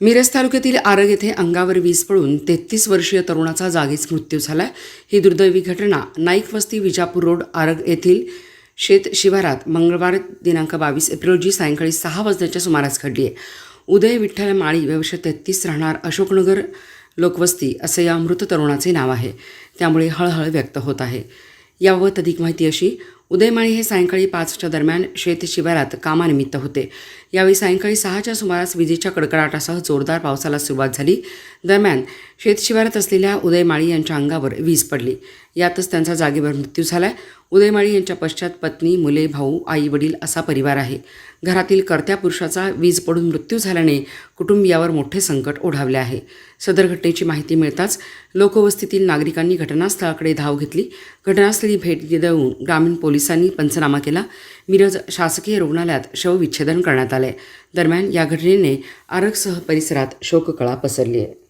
मिरज तालुक्यातील आरग येथे अंगावर वीज पडून तेहतीस वर्षीय तरुणाचा जागीच मृत्यू झाला ही दुर्दैवी घटना नाईक वस्ती विजापूर रोड आरग येथील शेत शिवारात मंगळवार दिनांक बावीस एप्रिल रोजी सायंकाळी सहा वाजण्याच्या सुमारास घडली आहे. उदय विठ्ठल माळी वर्ष तेहतीस राहणार अशोकनगर लोकवस्ती असे या मृत तरुणाचे नाव आहे. त्यामुळे हळहळ व्यक्त होत आहे. याबाबत अधिक माहिती अशी उदयमाळी हे सायंकाळी पाचच्या दरम्यान शेत शिवारात कामानिमित्त होते. यावेळी सायंकाळी सहाच्या सुमारास विजेच्या कडकडाटासह जोरदार पावसाला सुरुवात झाली. दरम्यान शेत शिवारात असलेल्या उदयमाळी यांच्या अंगावर वीज पडली. यातच त्यांचा जागेवर मृत्यू झाला उदयमाळी यांच्या पश्चात पत्नी मुले भाऊ आई वडील असा परिवार आहे. घरातील कर्त्या पुरुषाचा वीज पडून मृत्यू झाल्याने कुटुंबियावर मोठे संकट ओढावले आहे. सदर घटनेची माहिती मिळताच लोकवस्तीतील नागरिकांनी घटनास्थळाकडे धाव घेतली. घटनास्थळी भेट देऊन ग्रामीण पोलिसांनी पंचनामा केला. मिरज शासकीय रुग्णालयात शवविच्छेदन करण्यात आले. दरम्यान या घटनेने आरगसह परिसरात शोककळा पसरली आहे.